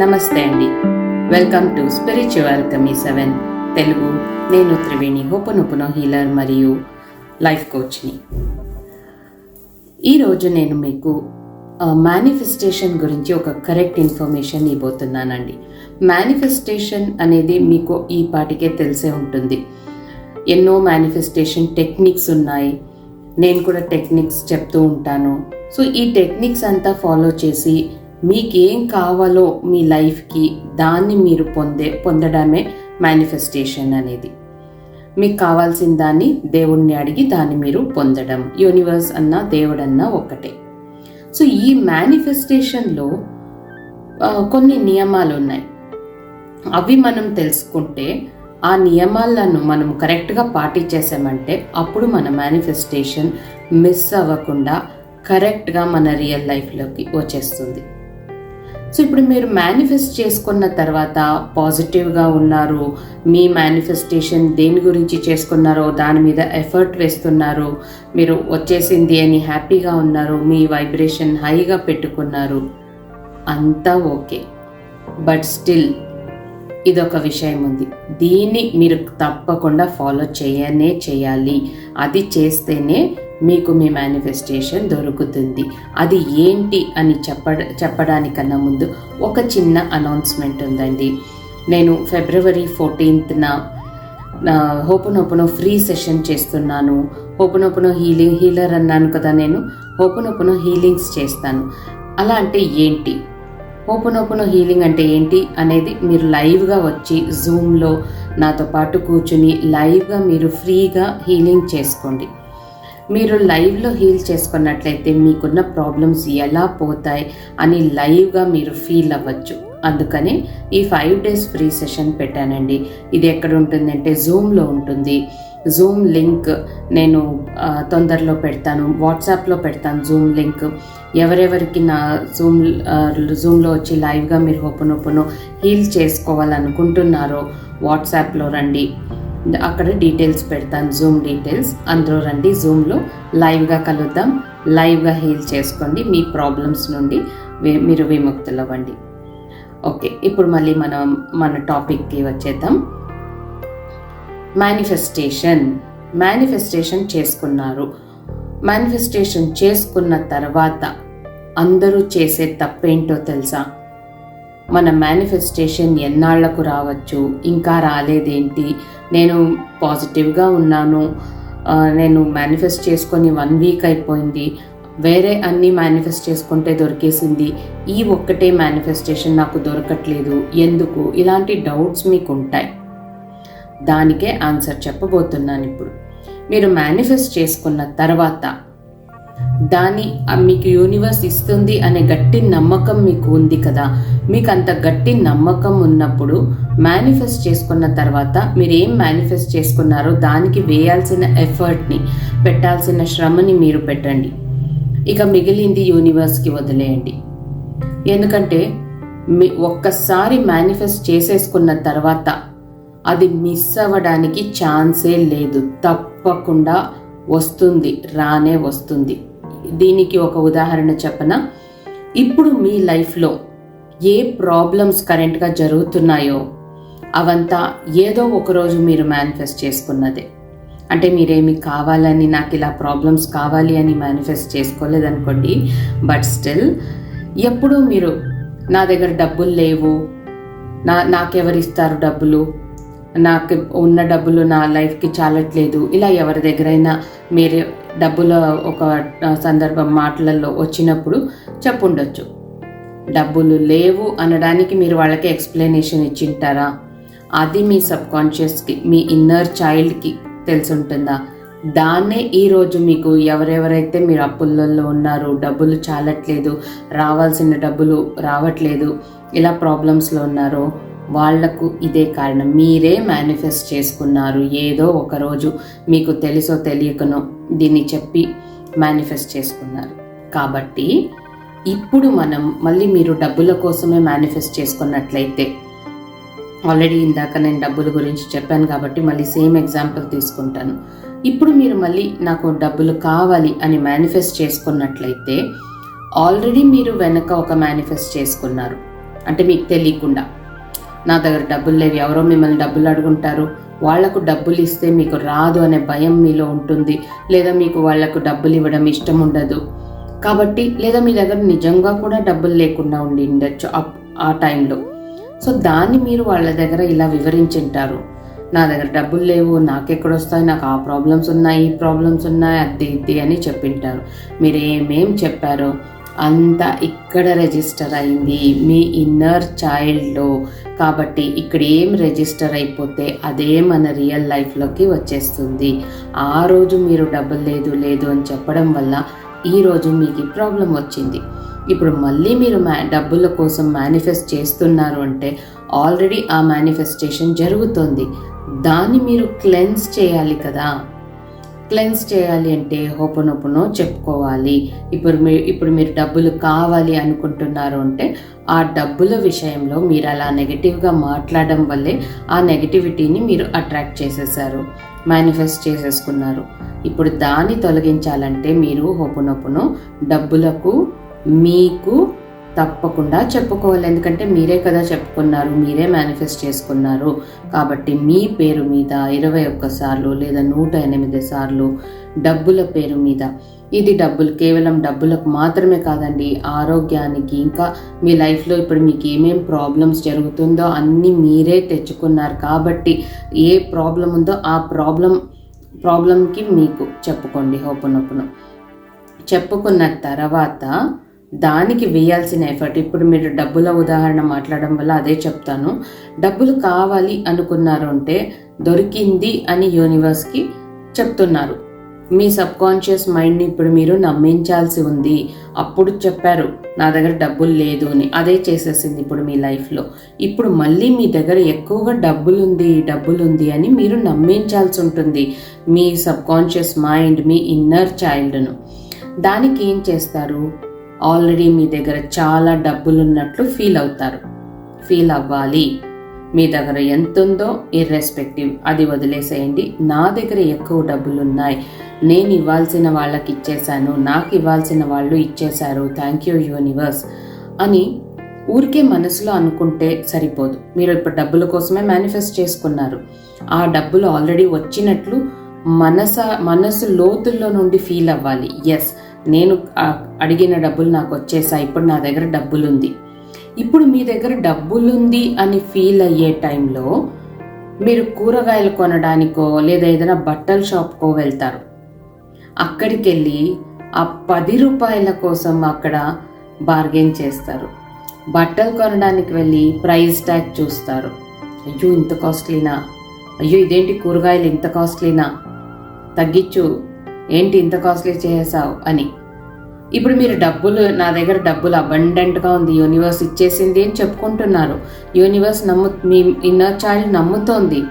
నమస్తే అండి. Welcome to spiritual కమీ సెవెన్. తెలుగు నేను త్రివేణి హోపనొపునో హీలర్ మరియు లైఫ్ కోచ్ని. ఈరోజు నేను మీకు మేనిఫెస్టేషన్ గురించి ఒక కరెక్ట్ ఇన్ఫర్మేషన్ ఇవ్వబోతున్నానండి. మేనిఫెస్టేషన్ అనేది మీకు ఈ పాటికే తెలిసే ఉంటుంది. ఎన్నో మేనిఫెస్టేషన్ టెక్నిక్స్ ఉన్నాయి. నేను కూడా టెక్నిక్స్ చెప్తూ ఉంటాను. సో ఈ టెక్నిక్స్ అంతా ఫాలో చేసి మీకేం కావాలో మీ లైఫ్కి దాన్ని మీరు పొందే పొందడమే మేనిఫెస్టేషన్ అనేది. మీకు కావాల్సిన దాన్ని దేవుణ్ణి అడిగి దాన్ని మీరు పొందడం. యూనివర్స్ అన్నా దేవుడన్నా ఒక్కటే. సో ఈ మేనిఫెస్టేషన్లో కొన్ని నియమాలు ఉన్నాయి. అవి మనం తెలుసుకుంటే ఆ నియమాలను మనం కరెక్ట్గా పాటించేసామంటే అప్పుడు మన మేనిఫెస్టేషన్ మిస్ అవ్వకుండా కరెక్ట్గా మన రియల్ లైఫ్లోకి వచ్చేస్తుంది. సో ఇప్పుడు మీరు మేనిఫెస్ట్ చేసుకున్న తర్వాత పాజిటివ్గా ఉన్నారు. మీ మేనిఫెస్టేషన్ దేని గురించి చేసుకున్నారో దాని మీద ఎఫర్ట్ వేస్తున్నారు. మీరు వచ్చేసింది అని హ్యాపీగా ఉన్నారు. మీ వైబ్రేషన్ హైగా పెట్టుకున్నారు. అంతా ఓకే బట్ స్టిల్ ఇదొక విషయం ఉంది. దీన్ని మీరు తప్పకుండా ఫాలో చేయనే చేయాలి. అది చేస్తేనే మీకు మీ మేనిఫెస్టేషన్ దొరుకుతుంది. అది ఏంటి అని చెప్ప చెప్పడానికన్నా ముందు ఒక చిన్న అనౌన్స్మెంట్ ఉందండి. నేను ఫిబ్రవరి ఫోర్టీన్త్న హోపనోపనో ఫ్రీ సెషన్ చేస్తున్నాను. హోపనోపనో హీలింగ్ హీలర్ అన్నాను కదా నేను. హోపనోపనో హీలింగ్స్ చేస్తాను. అలా అంటే ఏంటి? ఓపెన్ హీలింగ్ అంటే ఏంటి అనేది మీరు లైవ్గా వచ్చి జూమ్లో నాతో పాటు కూర్చుని లైవ్గా మీరు ఫ్రీగా హీలింగ్ చేసుకోండి. మీరు లైవ్లో హీల్ చేసుకున్నట్లయితే మీకున్న ప్రాబ్లమ్స్ ఎలా పోతాయి అని లైవ్గా మీరు ఫీల్ అవ్వచ్చు. అందుకనే ఈ ఫైవ్ డేస్ ఫ్రీ సెషన్ పెట్టానండి. ఇది ఎక్కడ ఉంటుందంటే జూమ్లో ఉంటుంది. జూమ్ లింక్ నేను తొందరలో పెడతాను. వాట్సాప్లో పెడతాను జూమ్ లింక్ ఎవరెవరికి నా జూమ్ జూమ్లో వచ్చి లైవ్గా మీరు ఓపెన్ ఓపెన్ హీల్ చేసుకోవాలనుకుంటున్నారో వాట్సాప్లో రండి. అక్కడ డీటెయిల్స్ పెడతాను జూమ్ డీటెయిల్స్ అందులో రండి జూమ్లో లైవ్గా కలుద్దాం. లైవ్గా హీల్ చేసుకోండి మీ ప్రాబ్లమ్స్ నుండి మీరు విముక్తులవ్వండి. ఓకే ఇప్పుడు మళ్ళీ మనం మన టాపిక్కి వచ్చేద్దాం. మేనిఫెస్టేషన్ మేనిఫెస్టేషన్ చేసుకున్నారు. మేనిఫెస్టేషన్ చేసుకున్న తర్వాత అందరూ చేసే తప్పేంటో తెలుసా? మన మేనిఫెస్టేషన్ ఎన్నాళ్ళకు రావచ్చు? ఇంకా రాలేదేంటి? నేను పాజిటివ్గా ఉన్నాను. నేను మేనిఫెస్ట్ చేసుకొని వన్ వీక్ అయిపోయింది. వేరే అన్ని మేనిఫెస్ట్ చేసుకుంటే దొరికేసింది. ఈ ఒక్కటే మేనిఫెస్టేషన్ నాకు దొరకట్లేదు. ఎందుకు? ఇలాంటి డౌట్స్ మీకు ఉంటాయి దానికే ఆన్సర్ చెప్పబోతున్నాను ఇప్పుడు. మీరు మేనిఫెస్ట్ చేసుకున్న తర్వాత దాన్ని మీకు యూనివర్స్ ఇస్తుంది అనే గట్టి నమ్మకం మీకు ఉంది కదా. మీకు అంత గట్టి నమ్మకం ఉన్నప్పుడు మేనిఫెస్ట్ చేసుకున్న తర్వాత మీరు ఏం మేనిఫెస్ట్ చేసుకున్నారో దానికి వేయాల్సిన ఎఫర్ట్ని పెట్టాల్సిన శ్రమని మీరు పెట్టండి. ఇక మిగిలింది యూనివర్స్కి వదిలేయండి. ఎందుకంటే మీ ఒక్కసారి మేనిఫెస్ట్ చేసేసుకున్న తర్వాత అది మిస్ అవ్వడానికి ఛాన్సే లేదు. తప్పకుండా వస్తుంది రానే వస్తుంది. దీనికి ఒక ఉదాహరణ చెప్పన? ఇప్పుడు మీ లైఫ్లో ఏ ప్రాబ్లమ్స్ కరెంట్గా జరుగుతున్నాయో అవంతా ఏదో ఒకరోజు మీరు మేనిఫెస్ట్ చేసుకున్నదే. అంటే మీరేమి కావాలని నాకు ఇలా ప్రాబ్లమ్స్ కావాలి అని మేనిఫెస్ట్ చేసుకోలేదనుకోండి బట్ స్టిల్ ఎప్పుడూ మీరు నా దగ్గర డబ్బులు లేవు నా నాకెవరిస్తారు డబ్బులు? నాకు ఉన్న డబ్బులు నా లైఫ్కి చాలట్లేదు. ఇలా ఎవరి దగ్గరైనా మీరు డబ్బుల ఒక సందర్భం మాటలలో వచ్చినప్పుడు చెప్పుండొచ్చు. డబ్బులు లేవు అనడానికి మీరు వాళ్ళకి ఎక్స్ప్లెనేషన్ ఇచ్చింటారా? అది మీ సబ్ కాన్షియస్కి మీ ఇన్నర్ చైల్డ్కి తెలుసుంటుందా? దాన్నే ఈరోజు మీకు ఎవరెవరైతే మీరు అప్పులలో ఉన్నారు డబ్బులు చాలట్లేదు రావాల్సిన డబ్బులు రావట్లేదు ఇలా ప్రాబ్లమ్స్లో ఉన్నారో వాళ్ళకు ఇదే కారణం. మీరే మేనిఫెస్ట్ చేసుకున్నారు. ఏదో ఒకరోజు మీకు తెలుసో తెలియకనో దీన్ని చెప్పి మేనిఫెస్ట్ చేసుకున్నారు. కాబట్టి ఇప్పుడు మనం మళ్ళీ మీరు డబ్బుల కోసమే మేనిఫెస్ట్ చేసుకున్నట్లయితే ఆల్రెడీ ఇందాక నేను డబ్బుల గురించి చెప్పాను కాబట్టి మళ్ళీ సేమ్ ఎగ్జాంపుల్ తీసుకుంటాను. ఇప్పుడు మీరు మళ్ళీ నాకు డబ్బులు కావాలి అని మేనిఫెస్ట్ చేసుకున్నట్లయితే ఆల్రెడీ మీరు వెనక ఒక మేనిఫెస్ట్ చేసుకున్నారు. అంటే మీకు తెలియకుండా. నా దగ్గర డబ్బులు లేవు. ఎవరో మిమ్మల్ని డబ్బులు అడుగుంటారు. వాళ్ళకు డబ్బులు ఇస్తే మీకు రాదు అనే భయం మీలో ఉంటుంది. లేదా మీకు వాళ్ళకు డబ్బులు ఇవ్వడం ఇష్టం ఉండదు. కాబట్టి లేదా మీ దగ్గర నిజంగా కూడా డబ్బులు లేకుండా ఉండి ఉండొచ్చు ఆ టైంలో. సో దాన్ని మీరు వాళ్ళ దగ్గర ఇలా వివరించింటారు. నా దగ్గర డబ్బులు లేవు నాకెక్కడొస్తాయి నాకు ఆ ప్రాబ్లమ్స్ ఉన్నాయి ఈ ప్రాబ్లమ్స్ ఉన్నాయి అది ఇది అని చెప్పింటారు. మీరు ఏమేం చెప్పారో అంతా ఇక్కడ రిజిస్టర్ అయింది మీ ఇన్నర్ చైల్డ్లో కాబట్టి ఇక్కడ ఏం రిజిస్టర్ అయిపోతే అదే మన రియల్ లైఫ్లోకి వచ్చేస్తుంది. ఆ రోజు మీరు డబ్బులు లేదు లేదు అని చెప్పడం వల్ల ఈరోజు మీకు ప్రాబ్లం వచ్చింది. ఇప్పుడు మళ్ళీ మీరు మ్యా డబ్బుల కోసం మేనిఫెస్ట్ చేస్తున్నారు అంటే ఆల్రెడీ ఆ మేనిఫెస్టేషన్ జరుగుతుంది. దాన్ని మీరు క్లెన్స్ చేయాలి కదా. క్లెన్స్ చేయాలి అంటే హోపనొప్పునో చెప్పుకోవాలి. ఇప్పుడు మీరు ఇప్పుడు మీరు డబ్బులు కావాలి అనుకుంటున్నారు అంటే ఆ డబ్బుల విషయంలో మీరు అలా నెగిటివ్గా మాట్లాడడం వల్లే ఆ నెగిటివిటీని మీరు అట్రాక్ట్ చేసేసారు మేనిఫెస్ట్ చేసేసుకున్నారు. ఇప్పుడు దాన్ని తొలగించాలంటే మీరు హోపునొప్పును డబ్బులకు మీకు తప్పకుండా చెప్పుకోవాలి. ఎందుకంటే మీరే కదా చెప్పుకున్నారు మీరే మేనిఫెస్ట్ చేసుకున్నారు. కాబట్టి మీ పేరు మీద ఇరవై ఒక్కసార్లు లేదా నూట ఎనిమిది సార్లు డబ్బుల పేరు మీద. ఇది డబ్బులు కేవలం డబ్బులకు మాత్రమే కాదండి ఆరోగ్యానికి ఇంకా మీ లైఫ్లో ఇప్పుడు మీకు ఏమేం ప్రాబ్లమ్స్ జరుగుతుందో అన్నీ మీరే తెచ్చుకున్నారు. కాబట్టి ఏ ప్రాబ్లం ఉందో ఆ ప్రాబ్లం ప్రాబ్లంకి మీకు చెప్పుకోండి హోపనొప్పును చెప్పుకున్న తర్వాత దానికి వేయాల్సిన ఎఫర్ట్ ఇప్పుడు మీరు డబ్బుల ఉదాహరణ మాట్లాడడం వల్ల అదే చెప్తాను. డబ్బులు కావాలి అనుకున్నారు అంటే దొరికింది అని యూనివర్స్కి చెప్తున్నారు. మీ సబ్ కాన్షియస్ మైండ్ని ఇప్పుడు మీరు నమ్మించాల్సి ఉంది. అప్పుడు చెప్పారు నా దగ్గర డబ్బులు లేదు అని. అదే చేసేసింది ఇప్పుడు మీ లైఫ్లో ఇప్పుడు మళ్ళీ మీ దగ్గర ఎక్కువగా డబ్బులుంది డబ్బులుంది అని మీరు నమ్మించాల్సి ఉంటుంది. మీ సబ్ కాన్షియస్ మైండ్ మీ ఇన్నర్ చైల్డ్ను దానికి ఏం చేస్తారు? ఆల్రెడీ మీ దగ్గర చాలా డబ్బులు ఉన్నట్లు ఫీల్ అవుతారు. ఫీల్ అవ్వాలి. మీ దగ్గర ఎంత ఉందో ఇర్రెస్పెక్టివ్ అది వదిలేసేయండి. నా దగ్గర ఎక్కువ డబ్బులు ఉన్నాయి నేను ఇవ్వాల్సిన వాళ్ళకి ఇచ్చేశాను. నాకు ఇవ్వాల్సిన వాళ్ళు ఇచ్చేశారు. థ్యాంక్ యూ యూనివర్స్ అని ఊరికే మనసులో అనుకుంటే సరిపోదు. మీరు ఇప్పుడు డబ్బుల కోసమే మేనిఫెస్ట్ చేసుకున్నారు. ఆ డబ్బులు ఆల్రెడీ వచ్చినట్లు మనస మనసు లోతుల్లో నుండి ఫీల్ అవ్వాలి. ఎస్ నేను అడిగిన డబ్బులు నాకు వచ్చేసా ఇప్పుడు నా దగ్గర డబ్బులుంది. ఇప్పుడు మీ దగ్గర డబ్బులుంది అని ఫీల్ అయ్యే టైంలో మీరు కూరగాయలు కొనడానికో లేదా ఏదైనా బట్టల షాప్కో వెళ్తారు. అక్కడికి వెళ్ళి ఆ పది రూపాయల కోసం అక్కడ బార్గెన్ చేస్తారు. బట్టలు కొనడానికి వెళ్ళి ప్రైస్ ట్యాగ్ చూస్తారు. అయ్యో ఇంత కాస్ట్లీనా? అయ్యో ఇదేంటి కూరగాయలు ఇంత కాస్ట్లీనా? తగ్గించు. ఏంటి ఇంత కాస్ట్లీ చేసావు అని. ఇప్పుడు మీరు డబ్బులు నా దగ్గర డబ్బులు అబండెంట్గా ఉంది యూనివర్స్ ఇచ్చేసింది అని చెప్పుకుంటున్నారు. యూనివర్స్ నమ్ము మీ ఇన్నర్ చైల్డ్ నమ్ముతోంది.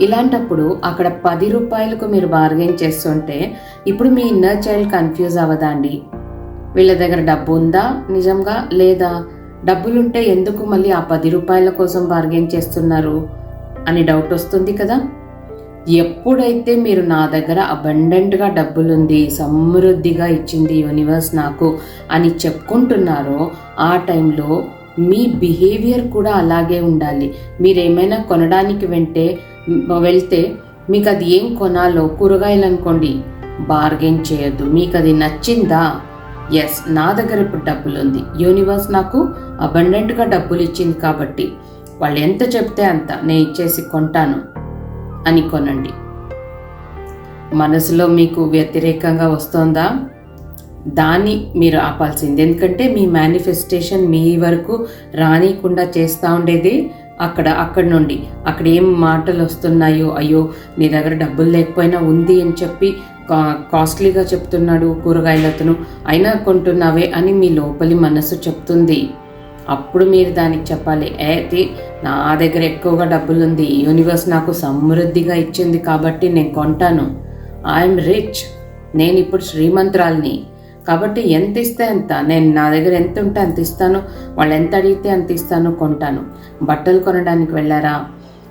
ఇలాంటప్పుడు అక్కడ పది రూపాయలకు మీరు బార్గెన్ చేస్తుంటే ఇప్పుడు మీ ఇన్నర్ చైల్డ్ కన్ఫ్యూజ్ అవ్వదా అండి వీళ్ళ దగ్గర డబ్బు ఉందా నిజంగా లేదా? డబ్బులుంటే ఎందుకు మళ్ళీ ఆ పది రూపాయల కోసం బార్గెన్ చేస్తున్నారు? అని డౌట్ వస్తుంది కదా. ఎప్పుడైతే మీరు నా దగ్గర అబండెంట్గా డబ్బులుంది సమృద్ధిగా ఇచ్చింది యూనివర్స్ నాకు అని చెప్పుకుంటున్నారో ఆ టైంలో మీ బిహేవియర్ కూడా అలాగే ఉండాలి. మీరు ఏమైనా కొనడానికి వెంటే వెళ్తే మీకు అది ఏం కొనాలో కూరగాయలు అనుకోండి బార్గెన్ చేయొద్దు. మీకు అది నచ్చిందా? ఎస్ నా దగ్గర ఇప్పుడు డబ్బులు ఉంది యూనివర్స్ నాకు అబండెంట్గా డబ్బులు ఇచ్చింది కాబట్టి వాళ్ళు ఎంత చెప్తే అంత నేను ఇచ్చేసి కొంటాను. అని కొనండి. మనసులో మీకు వ్యతిరేకంగా వస్తోందా? దాన్ని మీరు ఆపాల్సింది. ఎందుకంటే మీ మేనిఫెస్టేషన్ మీ వరకు రానియకుండా చేస్తూ ఉండేది అక్కడ అక్కడ నుండి. అక్కడ ఏం మాటలు వస్తున్నాయో అయ్యో నీ దగ్గర డబ్బులు లేకపోయినా ఉంది అని చెప్పి కాస్ట్లీగా చెప్తున్నాడు కూరగాయలతను. అయినా కొంటున్నావే అని మీ లోపలి మనసు చెప్తుంది. అప్పుడు మీరు దానికి చెప్పాలి. అయితే నా దగ్గర ఎక్కువగా డబ్బులు ఉంది యూనివర్స్ నాకు సమృద్ధిగా ఇచ్చింది కాబట్టి నేను కొంటాను. I'm rich. నేను ఇప్పుడు శ్రీమంతురాలిని. కాబట్టి ఎంత ఇస్తే ఎంత నేను నా దగ్గర ఎంత ఉంటే అంత ఇస్తాను. వాళ్ళు ఎంత అడిగితే అంత ఇస్తాను కొంటాను. బట్టలు కొనడానికి వెళ్ళారా?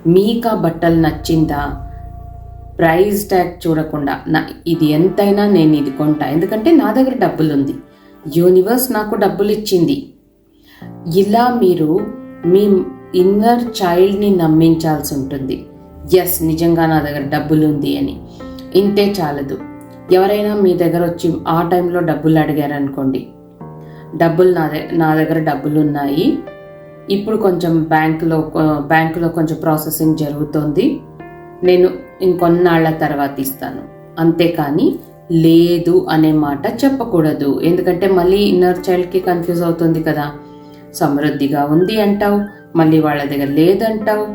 మీకు ఆ బట్టలు నచ్చిందా? ప్రైస్ ట్యాగ్ చూడకుండా. నా ఇది ఎంతైనా నేను ఇది కొంటా. ఎందుకంటే నా దగ్గర డబ్బులు ఉంది యూనివర్స్ నాకు డబ్బులు ఇచ్చింది ఇలా మీరు మీ ఇన్నర్ చైల్డ్ని నమ్మించాల్సి ఉంటుంది. ఎస్ నిజంగా నా దగ్గర డబ్బులు ఉంది అని. ఇంతే చాలదు. ఎవరైనా మీ దగ్గర వచ్చి ఆ టైంలో డబ్బులు అడిగారు అనుకోండి డబ్బులు నా దగ్గర నా దగ్గర డబ్బులు ఉన్నాయి. ఇప్పుడు కొంచెం బ్యాంకులో బ్యాంకులో కొంచెం ప్రాసెసింగ్ జరుగుతోంది. నేను ఇంకొన్నాళ్ళ తర్వాత ఇస్తాను. అంతేకాని లేదు అనే మాట చెప్పకూడదు. ఎందుకంటే మళ్ళీ ఇన్నర్ చైల్డ్కి కన్ఫ్యూజ్ అవుతుంది కదా. సమృద్ధిగా ఉంది అంటావు మళ్ళీ వాళ్ళ దగ్గర లేదంటావు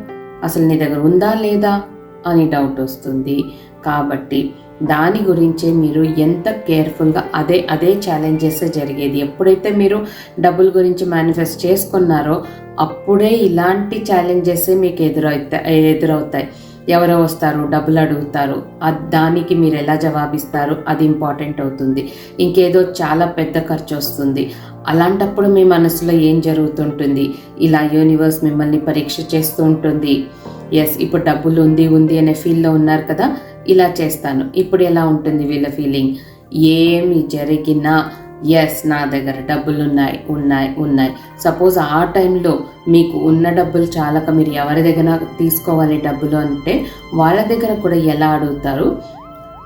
అసలు నీ దగ్గర ఉందా లేదా అని డౌట్ వస్తుంది. కాబట్టి దాని గురించే మీరు ఎంత కేర్ఫుల్గా అదే అదే ఛాలెంజెస్ జరిగేది ఎప్పుడైతే మీరు డబ్బుల గురించి మేనిఫెస్ట్ చేసుకున్నారో అప్పుడే ఇలాంటి ఛాలెంజెస్ మీకు ఎదురవుతాయి ఎదురవుతాయి. ఎవరో వస్తారు డబ్బులు అడుగుతారు. దానికి మీరు ఎలా జవాబిస్తారు? అది ఇంపార్టెంట్ అవుతుంది. ఇంకేదో చాలా పెద్ద ఖర్చు వస్తుంది. అలాంటప్పుడు మీ మనసులో ఏం జరుగుతుంటుంది? ఇలా యూనివర్స్ మిమ్మల్ని పరీక్ష చేస్తూ ఉంటుంది. ఎస్ ఇప్పుడు డబ్బులు ఉంది ఉంది అనే ఫీల్లో ఉన్నారు కదా? ఇలా చేస్తాను. ఇప్పుడు ఎలా ఉంటుంది వీళ్ళ ఫీలింగ్ ఏమి జరిగినా ఎస్ నా దగ్గర డబ్బులు ఉన్నాయి ఉన్నాయి. ఉన్నాయి సపోజ్ ఆ టైంలో మీకు ఉన్న డబ్బులు చాలక మీరు ఎవరి దగ్గర తీసుకోవాలి డబ్బులు అంటే వాళ్ళ దగ్గర కూడా ఎలా అడుగుతారు?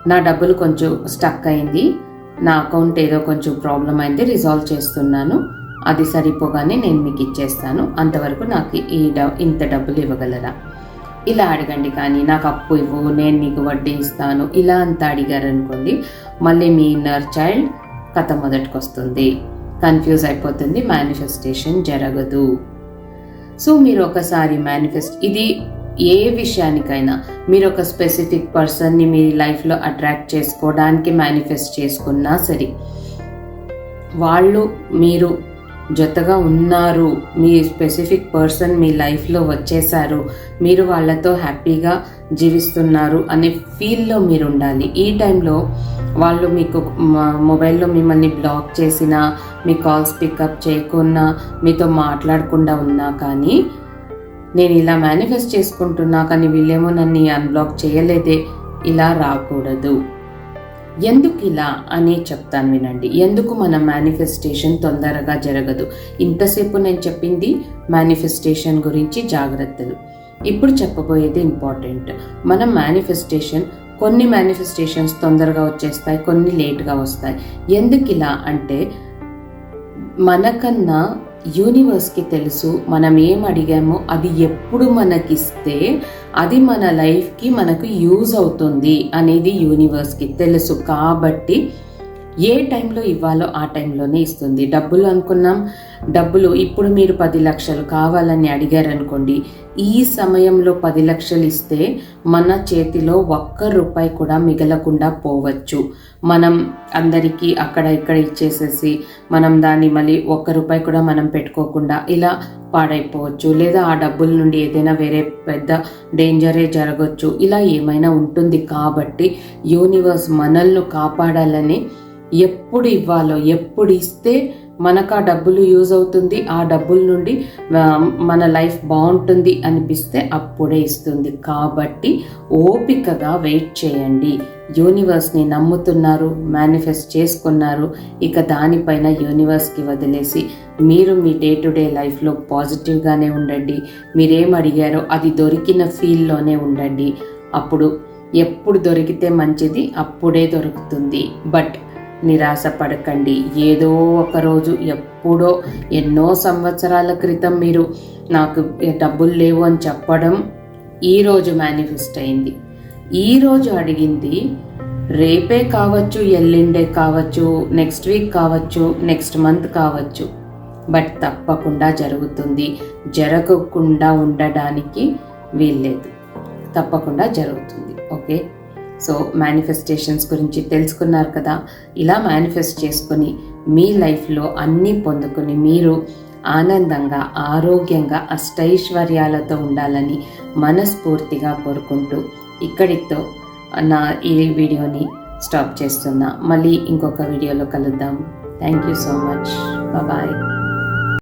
నా డబ్బులు కొంచెం స్టక్ అయింది నా అకౌంట్ ఏదో కొంచెం ప్రాబ్లం అయింది రిజాల్వ్ చేస్తున్నాను అది సరిపోగానే నేను మీకు ఇచ్చేస్తాను. అంతవరకు నాకు ఈ ఇంత డబ్బులు ఇవ్వగలరా? ఇలా అడగండి కానీ నాకు అప్పు ఇవ్వు నేను నీకు వడ్డీ ఇస్తాను ఇలా అంతా అడిగారు అనుకోండి మళ్ళీ మీ ఇన్నర్ చైల్డ్ కథ మొదటికి వస్తుంది కన్ఫ్యూజ్ అయిపోతుంది మేనిఫెస్టేషన్ జరగదు. సో మీరు ఒకసారి మేనిఫెస్ట్ ఇది ఏ విషయానికైనా మీరు ఒక స్పెసిఫిక్ పర్సన్ని మీ లైఫ్లో అట్రాక్ట్ చేసుకోవడానికి మేనిఫెస్ట్ చేసుకున్నా సరే వాళ్ళు మీరు జతగా ఉన్నారు. మీ స్పెసిఫిక్ పర్సన్ మీ లైఫ్లో వచ్చేసారు మీరు వాళ్ళతో హ్యాపీగా జీవిస్తున్నారు అనే ఫీల్లో మీరు ఉండాలి. ఈ టైంలో వాళ్ళు మీకు మొబైల్లో మిమ్మల్ని బ్లాక్ చేసినా మీ కాల్స్ పికప్ చేయకున్నా మీతో మాట్లాడకుండా ఉన్నా కానీ నేను ఇలా మేనిఫెస్ట్ చేసుకుంటున్నా కానీ వీళ్ళేమో నన్ను అన్బ్లాక్ చేయలేదే. ఇలా రాకూడదు. ఎందుకు ఇలా అని చెప్తాను వినండి. ఎందుకు మన మేనిఫెస్టేషన్ తొందరగా జరగదు? ఇంతసేపు నేను చెప్పింది మేనిఫెస్టేషన్ గురించి జాగ్రత్తలు. ఇప్పుడు చెప్పబోయేది ఇంపార్టెంట్ మన మేనిఫెస్టేషన్ కొన్ని మేనిఫెస్టేషన్స్ తొందరగా వచ్చేస్తాయి కొన్ని లేట్గా వస్తాయి. ఎందుకు ఇలా అంటే మనకన్నా యూనివర్స్కి తెలుసు మనం ఏం అడిగామో అది ఎప్పుడు మనకిస్తే అది మన లైఫ్కి మనకు యూజ్ అవుతుంది అనేది యూనివర్స్కి తెలుసు. కాబట్టి ఏ టైంలో ఇవ్వాలో ఆ టైంలోనే ఇస్తుంది. డబ్బులు అనుకున్నాం. డబ్బులు ఇప్పుడు మీరు పది లక్షలు కావాలని అడిగారనుకోండి ఈ సమయంలో పది లక్షలు ఇస్తే మన చేతిలో ఒక్క రూపాయి కూడా మిగలకుండా పోవచ్చు. మనం అందరికీ అక్కడ ఇక్కడ ఇచ్చేసేసి మనం దాన్ని మళ్ళీ ఒక్క రూపాయి కూడా మనం పెట్టుకోకుండా ఇలా పాడైపోవచ్చు. లేదా ఆ డబ్బుల నుండి ఏదైనా వేరే పెద్ద డేంజరే జరగచ్చు. ఇలా ఏమైనా ఉంటుంది కాబట్టి యూనివర్స్ మనల్ని కాపాడాలని ఎప్పుడు ఇవ్వాలో ఎప్పుడు ఇస్తే మనకు ఆ డబ్బులు యూజ్ అవుతుంది ఆ డబ్బుల నుండి మన లైఫ్ బాగుంటుంది అనిపిస్తే అప్పుడే ఇస్తుంది. కాబట్టి ఓపికగా వెయిట్ చేయండి. యూనివర్స్ని నమ్ముతున్నారు మేనిఫెస్ట్ చేసుకున్నారు ఇక దానిపైన యూనివర్స్కి వదిలేసి మీరు మీ డే టు డే లైఫ్లో పాజిటివ్గానే ఉండండి. మీరేం అడిగారో అది దొరికిన ఫీల్లోనే ఉండండి. అప్పుడు ఎప్పుడు దొరికితే మంచిది అప్పుడే దొరుకుతుంది. బట్ నిరాశ పడకండి ఏదో ఒకరోజు ఎప్పుడో ఎన్నో సంవత్సరాల క్రితం మీరు నాకు డబ్బులు లేవు అని చెప్పడం ఈరోజు మేనిఫెస్ట్ అయింది. ఈరోజు అడిగింది రేపే కావచ్చు ఎల్లుండే కావచ్చు నెక్స్ట్ వీక్ కావచ్చు నెక్స్ట్ మంత్ కావచ్చు. బట్ తప్పకుండా జరుగుతుంది. జరగకుండా ఉండడానికి వీల్లేదు. తప్పకుండా జరుగుతుంది. ఓకే సో మేనిఫెస్టేషన్స్ గురించి తెలుసుకున్నారు కదా. ఇలా మేనిఫెస్ట్ చేసుకొని మీ లైఫ్లో అన్నీ పొందుకొని మీరు ఆనందంగా ఆరోగ్యంగా అష్టైశ్వర్యాలతో ఉండాలని మనస్ఫూర్తిగా కోరుకుంటూ ఇక్కడితో నా ఈ వీడియోని స్టాప్ చేస్తున్నా. మళ్ళీ ఇంకొక వీడియోలో కలుద్దాం. Thank you so much bye